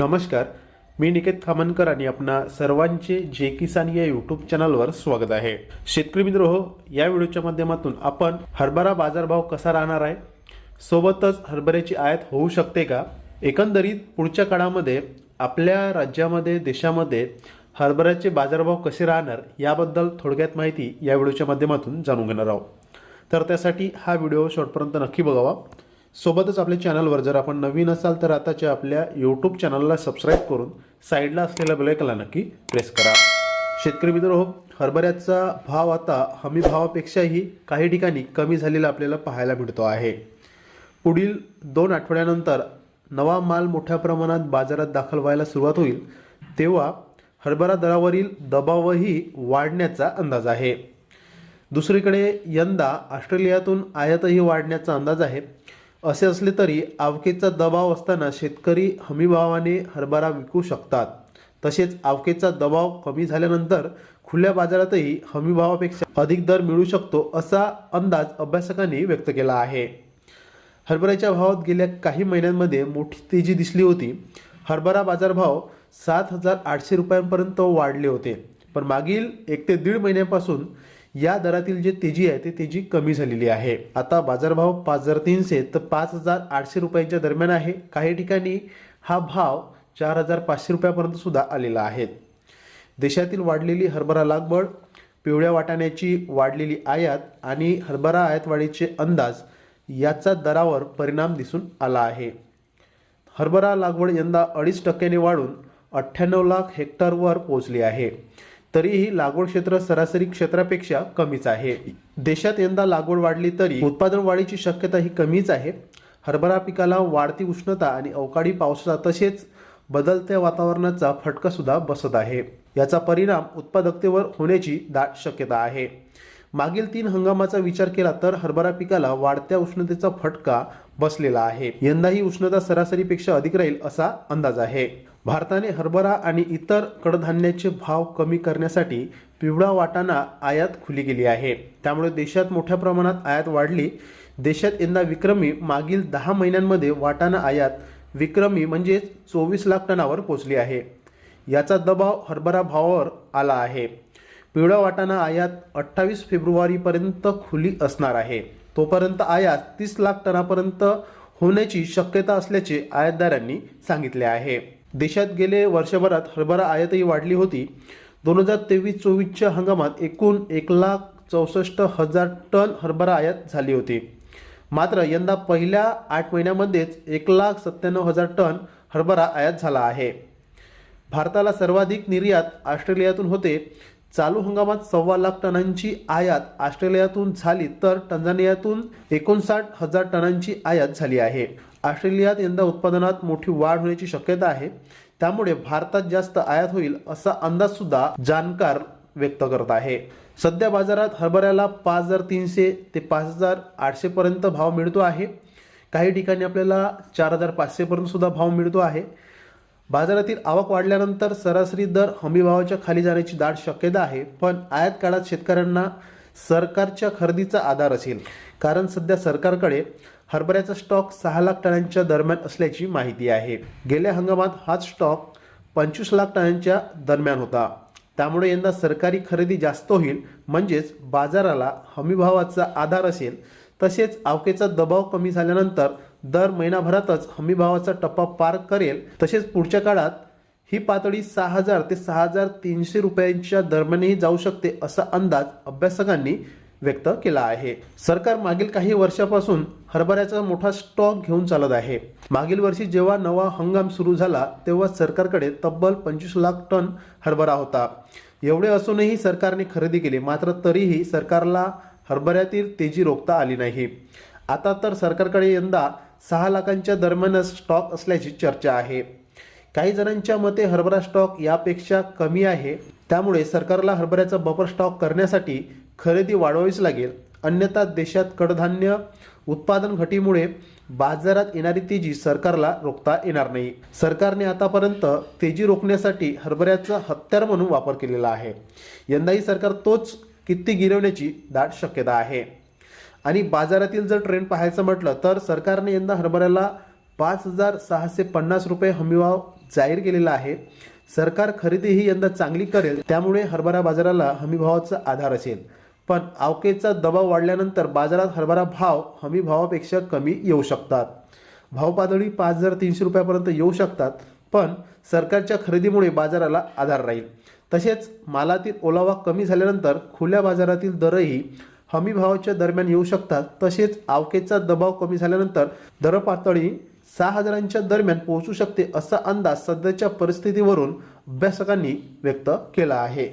नमस्कार मी निकेत खामनकर आणि आपणा सर्वांचे जे किसान या यूट्यूब चॅनलवर स्वागत आहे. शेतकरी मित्र हो या व्हिडिओच्या माध्यमातून आपण हरभरा बाजारभाव कसा राहणार आहे? सोबतच हरभऱ्याची आयात होऊ शकते का? एकंदरीत पुढच्या काळामध्ये आपल्या राज्यामध्ये देशामध्ये हरभऱ्याचे बाजारभाव कसे राहणार याबद्दल थोडक्यात माहिती या व्हिडिओच्या माध्यमातून जाणून घेणार आहोत. तर त्यासाठी हा व्हिडिओ शेवटपर्यंत नक्की बघावा. सोबतच आपल्या चॅनलवर जर आपण नवीन असाल तर आताच्या आपल्या यूट्यूब चॅनलला सबस्क्राईब करून साईडला असलेल्या बेलायकला नक्की प्रेस करा. शेतकरी मित्र हो हरभऱ्याचा भाव आता हमी भावापेक्षाही काही ठिकाणी कमी झालेला आपल्याला पाहायला मिळतो आहे. पुढील दोन आठवड्यानंतर नवा माल मोठ्या प्रमाणात बाजारात दाखल व्हायला सुरुवात होईल तेव्हा हरभरा दरावरील दबावही वाढण्याचा अंदाज आहे. दुसरीकडे यंदा ऑस्ट्रेलियातून आयातही वाढण्याचा अंदाज आहे. असे असले तरी आवकेचा दबाव असताना शेतकरी हमीभावाने हरभरा विकू शकतात. तसेच आवकेचा दबाव कमी झाल्यानंतर खुल्या बाजारातही हमीभावापेक्षा अधिक दर मिळू शकतो असा अंदाज अभ्यासकांनी व्यक्त केला आहे. हरभऱ्याच्या भावात गेल्या काही महिन्यांमध्ये मोठी तेजी दिसली होती. हरभरा बाजारभाव सात हजार आठशे रुपयांपर्यंत वाढले होते. पण मागील एक ते दीड महिन्यापासून या दरातील जे तेजी आहे ते तेजी कमी झालेली आहे. आता बाजारभाव पाच हजार तीनशे तर पाच हजार आठशे रुपयांच्या दरम्यान आहे. काही ठिकाणी हा भाव चार हजार पाचशे रुपयापर्यंत सुद्धा आलेला आहे. देशातील वाढलेली हरभरा लागवड पिवळ्या वाटाण्याची वाढलेली आयात आणि हरभरा आयातवाढीचे अंदाज याचा दरावर परिणाम दिसून आला आहे. हरभरा लागवड यंदा अडीच टक्क्याने वाढून अठ्ठ्याण्णव लाख हेक्टरवर पोहोचली आहे. तरीही लागवड क्षेत्र सरासरी क्षेत्रापेक्षा कमीच आहे. देशात यंदा लागवड वाढली तरी उत्पादन वाढीची शक्यता ही कमीच आहे. हरभरा पिकाला वाढती उष्णता आणि अवकाळी पावसाचा तसेच बदलत्या वातावरणाचा फटका सुद्धा बसत आहे. याचा परिणाम उत्पादकतेवर होण्याची दाट शक्यता आहे. मागील तीन हंगामाचा विचार केला तर हरभरा पिकाला वाढत्या उष्णतेचा फटका बसलेला आहे. यंदाही उष्णता सरासरीपेक्षा अधिक राहील असा अंदाज आहे. भारताने हरभरा आणि इतर कडधान्याचे भाव कमी करण्यासाठी पिवळा वाटाणा आयात खुली गेली आहे. त्यामुळे देशात मोठ्या प्रमाणात आयात वाढली. देशात यंदा विक्रमी मागील दहा महिन्यांमध्ये वाटाणा आयात विक्रमी म्हणजेच चोवीस लाख टनावर पोचली आहे. याचा दबाव हरभरा भावावर आला आहे. पिवळा वाटाणा आयात अठ्ठावीस फेब्रुवारीपर्यंत खुली असणार आहे. तोपर्यंत आयात तीस लाख टनापर्यंत होण्याची शक्यता असल्याचे आयातदारांनी सांगितले आहे. देशात गेले वर्षभरात हरभरा आयातही वाढली होती. दोन हजार तेवीस चोवीसच्या हंगामात एकूण एक लाख चौसष्ट हजार टन हरभरा आयात झाली होती. मात्र यंदा पहिल्या आठ महिन्यामध्येच एक लाख सत्त्याण्णव हजार टन हरभरा आयात झाला आहे. भारताला सर्वाधिक निर्यात ऑस्ट्रेलियातून होते. चालू हंगामात सव्वा लाख टनांची आयात ऑस्ट्रेलियातून झाली तर टंझानियातून एकोणसाठ हजार टनांची आयात झाली आहे. ऑस्ट्रेलियात यंदा उत्पादनात मोठी वाढ होण्याची शक्यता आहे. त्यामुळे भारतात जास्त आयात होईल असा अंदाज सुद्धा जाणकार व्यक्त करत आहे. सध्या बाजारात हरभऱ्याला पाच हजार तीनशे ते पाच हजार आठशे पर्यंत भाव मिळतो आहे. काही ठिकाणी आपल्याला चार हजार पाचशे पर्यंत सुद्धा भाव मिळतो आहे. बाजारातील आवक वाढल्यानंतर सरासरी दर हमीभावाच्या खाली जाण्याची दाट शक्यता आहे. पण आयात काळात शेतकऱ्यांना सरकारच्या खरेदीचा आधार असेल. कारण सध्या सरकारकडे हरभऱ्याचा स्टॉक सहा लाख टनांच्या दरम्यान असल्याची माहिती आहे. गेल्या हंगामात हाच स्टॉक पंचवीस लाख टनांच्या दरम्यान होता. त्यामुळे यंदा सरकारी खरेदी जास्त होईल म्हणजेच बाजाराला हमीभावाचा आधार असेल. तसेच आवकेचा दबाव कमी झाल्यानंतर दर महिनाभरातच हमीभावाचा टप्पा पार करेल. तसेच पुढच्या काळात ही पातळी सहा हजार ते सहा हजार तीनशे रुपयांच्या दरम्यानही जाऊ शकते असा अंदाज अभ्यासकांनी व्यक्त केला आहे. सरकार मागील काही वर्षापासून हरभऱ्याचा मोठा स्टॉक घेऊन चालत आहे. मागील वर्षी जेव्हा नवा हंगाम सुरू झाला तेव्हा सरकारकडे तब्बल पंचवीस लाख टन हरभरा होता. एवढे असूनही सरकारने खरेदी केली मात्र तरीही सरकारला हरभऱ्यातील तेजी रोखता आली नाही. आता तर सरकारकडे यंदा सहा लाखांच्या दरम्यानच स्टॉक असल्याची चर्चा आहे. काही जणांच्या मते हरभरा स्टॉक यापेक्षा कमी आहे. त्यामुळे सरकारला हरभऱ्याचा बफर स्टॉक करण्यासाठी खरेदी वाढवावीच लागेल. अन्यथा देशात कडधान्य उत्पादन घटीमुळे बाजारात येणारी तेजी सरकारला रोखता येणार नाही. सरकारने आतापर्यंत तेजी रोखण्यासाठी हरभऱ्याचा हत्यार म्हणून वापर केलेला आहे. यंदाही सरकार तोच किती गिरवण्याची दाट शक्यता आहे. आणि बाजारातील जर ट्रेंड पाहायचं म्हटलं तर सरकारने यंदा हरभऱ्याला पाच हजार सहाशे पन्नास रुपये हमीभाव जाहीर केलेला आहे. सरकार खरेदी ही यंदा चांगली करेल त्यामुळे हरभरा बाजाराला हमीभावाचा आधार असेल. पण अवकेचा दबाव वाढल्यानंतर बाजारात हरभरा भाव हमी भावापेक्षा कमी येऊ शकतात. भाव पातळी पाच हजार तीनशे रुपयापर्यंत येऊ शकतात पण सरकारच्या खरेदीमुळे बाजाराला आधार राहील. तसेच मालातील ओलावा कमी झाल्यानंतर खुल्या बाजारातील दरही हमी भावाच्या दरम्यान येऊ शकतात. तसेच आवकेचा दबाव कमी झाल्यानंतर दर पातळी सहा हजारांच्या दरम्यान पोहोचू शकते असा अंदाज सध्याच्या परिस्थितीवरून अभ्यासकांनी व्यक्त केला आहे.